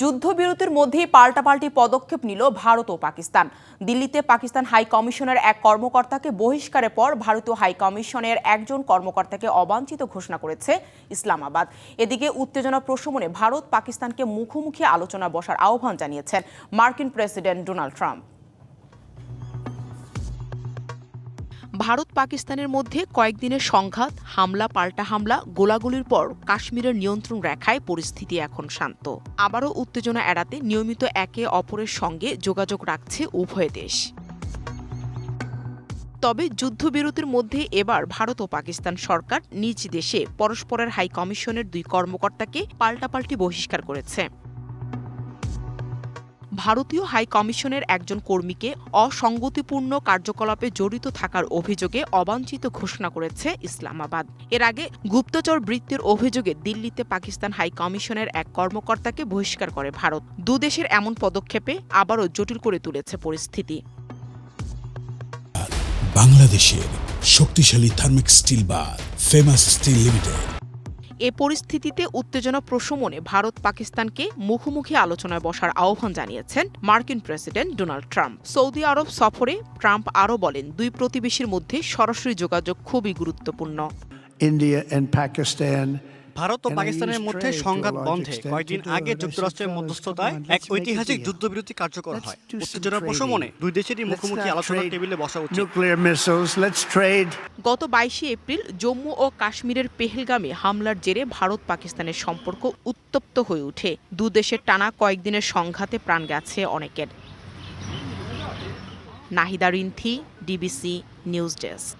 যুদ্ধবিরতির মধ্যেই পাল্টাপাল্টি পদক্ষেপ নিল ভারত ও পাকিস্তান। দিল্লিতে পাকিস্তান হাই কমিশনের এক কর্মকর্তাকে বহিষ্কারের পর ভারতীয় হাই কমিশনের একজন কর্মকর্তাকে অবাঞ্ছিত ঘোষণা করেছে ইসলামাবাদ। এদিকে উত্তেজনা প্রশমনে ভারত পাকিস্তানকে মুখোমুখি আলোচনা বসার আহ্বান জানিয়েছেন মার্কিন প্রেসিডেন্ট ডোনাল্ড ট্রাম্প। ভারত পাকিস্তানের মধ্যে কয়েকদিনের সংঘাত, হামলা, পাল্টা হামলা, গোলাগুলির পর কাশ্মীরের নিয়ন্ত্রণ রেখায় পরিস্থিতি এখন শান্ত। আবারও উত্তেজনা এড়াতে নিয়মিত একে অপরের সঙ্গে যোগাযোগ রাখছে উভয় দেশ। তবে যুদ্ধবিরতির মধ্যে এবার ভারত ও পাকিস্তান সরকার নিজ দেশে পরস্পরের হাই কমিশনের দুই কর্মকর্তাকে পাল্টাপাল্টি বহিষ্কার করেছে। ভারতীয় হাই কমিশনের একজন কর্মীকে অসঙ্গতিপূর্ণ কার্যকলাপে জড়িত থাকার অভিযোগে অবাঞ্ছিত ঘোষণা করেছে ইসলামাবাদ। এর আগে গুপ্তচর বৃত্তির অভিযোগে দিল্লিতে পাকিস্তান হাই কমিশনের এক কর্মকর্তাকে বহিষ্কার করে ভারত। দুদেশের এমন পদক্ষেপে আবারও জটিল করে তুলেছে পরিস্থিতি। বাংলাদেশের শক্তিশালী থার্মিক স্টিল বা ফেমাস স্টিল লিমিটেড। এ পরিস্থিতিতে উত্তেজনা প্রশমনে ভারত পাকিস্তানকে মুখোমুখি আলোচনায় বসার আহ্বান জানিয়েছেন মার্কিন president Donald Trump Saudi Arab সফরে ট্রাম্প আরও বলেন, দুই প্রতিবেশীর মধ্যে সরাসরি যোগাযোগ খুবই গুরুত্বপূর্ণ India and Pakistan. ভারত ও পাকিস্তানের মধ্যে সংঘাত বন্ধে কয়েকদিন আগে যুক্তরাষ্ট্রের মধ্যস্থতায় এক ঐতিহাসিক যুদ্ধবিরতি কার্যকর হয়। do some উত্তেজনা প্রশমনে দুই দেশেরই মুখোমুখি আলোচনার টেবিলে বসা উচিত. গত বাইশে এপ্রিল জম্মু ও কাশ্মীরের পেহেলগামে হামলার জেরে ভারত পাকিস্তানের সম্পর্ক উত্তপ্ত হয়ে ওঠে। দু দেশের টানা কয়েকদিনের সংঘাতে প্রাণ গেছে অনেকের। Nahida Rinthi DBC news desk.